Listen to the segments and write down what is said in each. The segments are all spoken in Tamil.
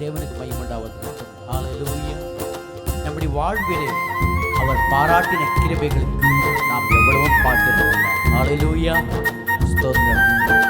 தேவனுக்கு மையம் உண்டாவது நம்முடைய வாழ்விலே அவர் பாராட்டின கிருபைகளுக்கு நாம் எவ்வளவோ பார்க்கிறோம் ஹalleluya. ஸ்தோத்திரம்.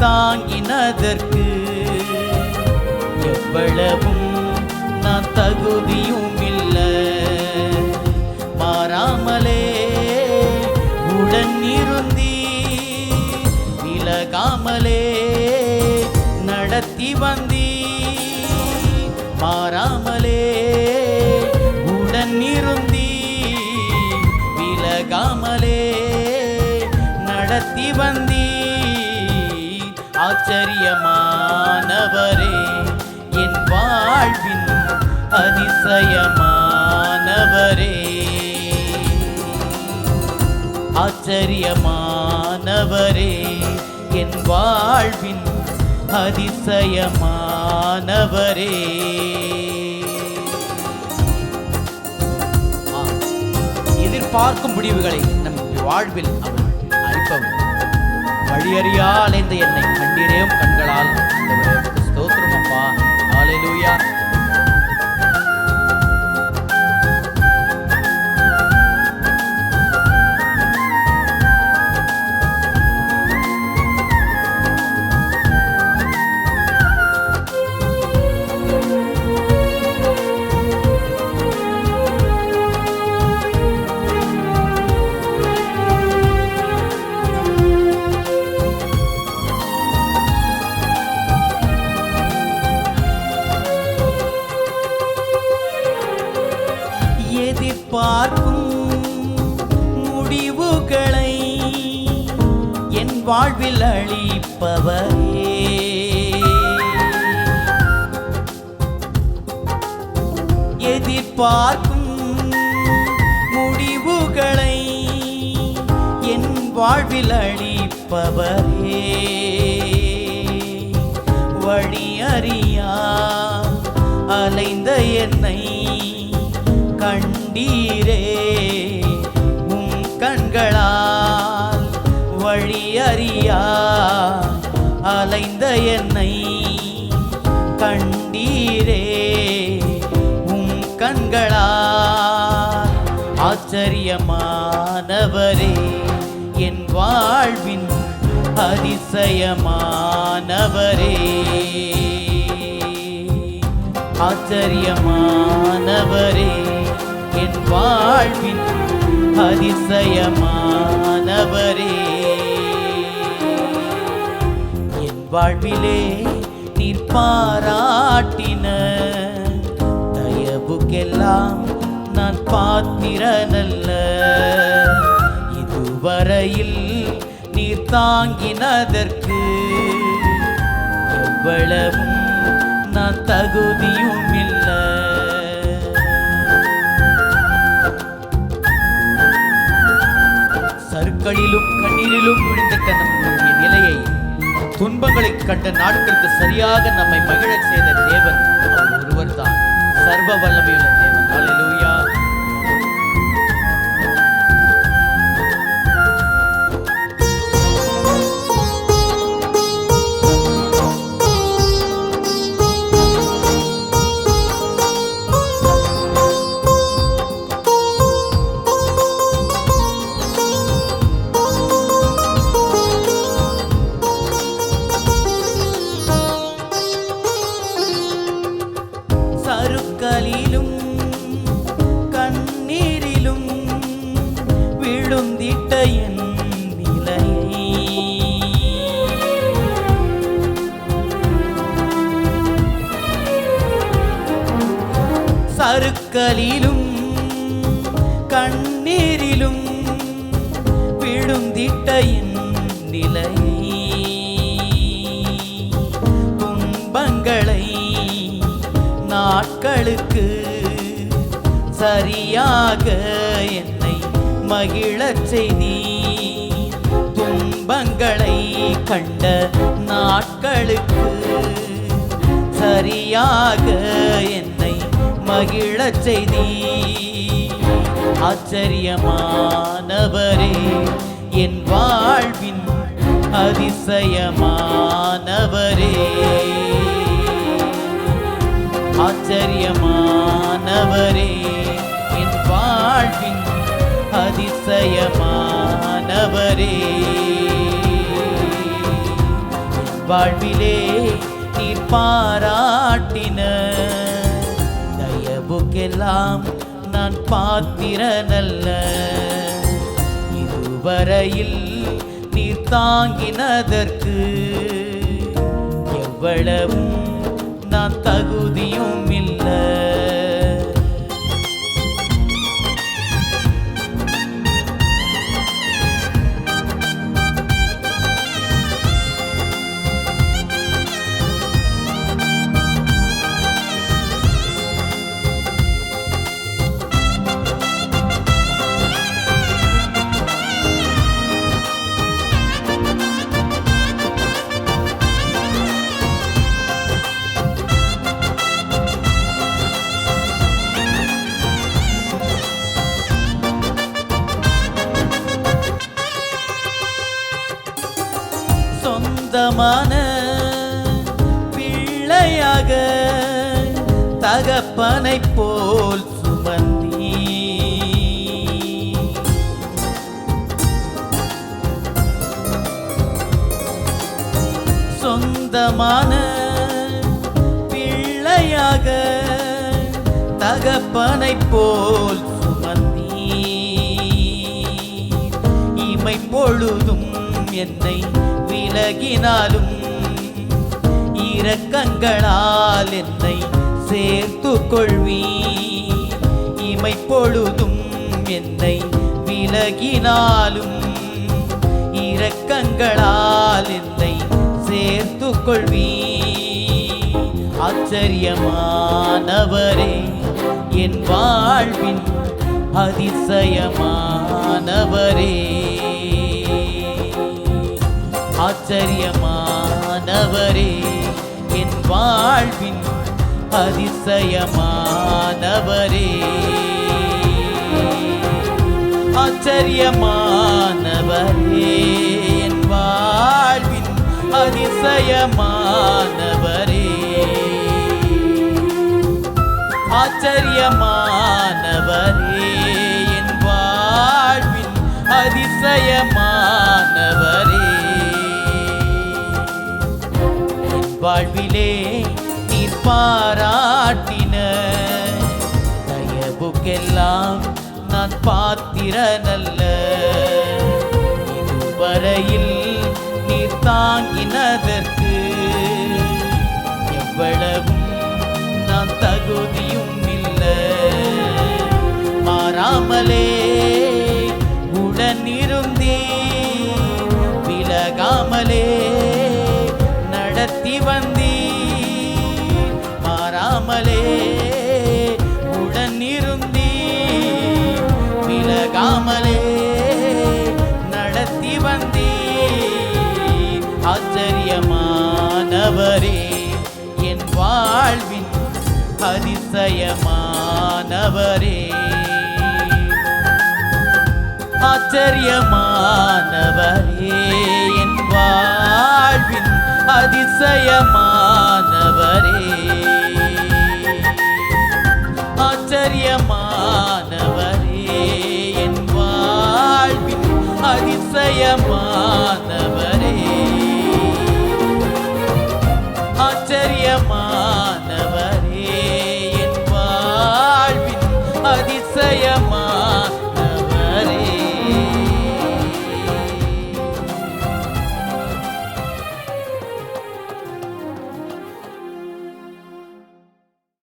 தாங்கினதற்கு எவ்வளவும் நான் தகுதியும் இல்லை மாறாமலே உடன் இருந்தி விலகாமலே நடத்தி வந்தி மாறாமலே உடன் இருந்தி விலகாமலே நடத்தி வந்தீ ஆச்சரியமானவரே என் வாழ்வின் அதிசயமானவரே. ஆச்சரியமானவரே என் வாழ்வின் அதிசயமானவரே. எதிர்பார்க்கும் முடிவுகளை நம் வாழ்வில் அவர் அளிப்பவர் வழியறியா அலைந்த என்னை கண்டீரேம் கண்களால் ஆண்டவரே, ஸ்தோத்திரம் அப்பா ஹalleluya. அளிப்பவரே எதிர்பார்க்கும் முடிவுகளை என் வாழ்வில் அளிப்பவரே வழி அறியா அலைந்த என்னை கண்டீரே. என்னை கண்டீரே உம் கண்களா ஆச்சரியமானவரே என் வாழ்வின் அதிசயமானவரே. ஆச்சரியமானவரே என் வாழ்வின் அதிசயமான வாழ்விலே நீர் பாராட்டின. தயவுக்கெல்லாம் நான் பாத்திரனல்ல. இதுவரையில் நீர் தாங்கினதற்கு எவ்வளவும் நான் தகுதியும் இல்லை. சருக்களிலும் கண்ணீரிலும் விழுந்திட்ட நம்முடைய துன்பங்களை கண்ட நாட்களுக்கு சரியாக நம்மை மகிழச் செய்த தேவன் அவர் ஒருவர்தான். சர்வ வல்லமையுள்ள சறுக்கலிலும் கண்ணீரிலும் விழும் திட்டையின் நிலை. துன்பங்களை நாட்களுக்கு சரியாக என்னை மகிழச் செய்தி துன்பங்களை கண்ட நாட்களுக்கு சரியாக என் மகிழச் செய்தி. ஆச்சரியமானவரே என் வாழ்வின் அதிசயமானவரே. ஆச்சரியமானவரே என் வாழ்வின் அதிசயமானவரே. வாழ்விலே நீ பாராட்டின எல்லாம் நான் பாத்திரனல்ல. இதுவரையில் நீர் தாங்கினதற்கு எவ்வளவு சொந்தமான பிள்ளையாக தகப்பனை போல் சுமந்தி சொந்தமான பிள்ளையாக தகப்பனை போல் சுமந்தி இமை பொழுதும் என்னை விலகினாலும் இரக்கங்களால் என்னை சேர்த்து கொள்வி இமை பொழுதும் என்னை விலகினாலும் இரக்கங்களால் என்னை சேர்த்து கொள்வி ஆச்சரியமானவரே என் வாழ்வின் அதிசயமானவரே. ஆச்சரியமானவரே என் வாழ்வின் அதிசயமானவரே. ஆச்சரியமானவரே என் வாழ்வின் அதிசயமானவரே. ஆச்சரியமானவரே என் வாழ்வின் அதிசயமானவரே. வாழ்விலே நீர் பாராட்டின. தயவுக்கெல்லாம் நான் பாத்திரனல்ல. இதுவரையில் நீர் தாங்கினதற்கு எவ்வளவும் நான் தகுதியும் இல்லை. மாறாமலே விலகாமலே நடத்தி வந்தீர் ஆச்சரியமானவரே என் வாழ்வின் அதிசயமானவரே. ஆச்சரியமானவர் ஆச்சரியமானவரே என்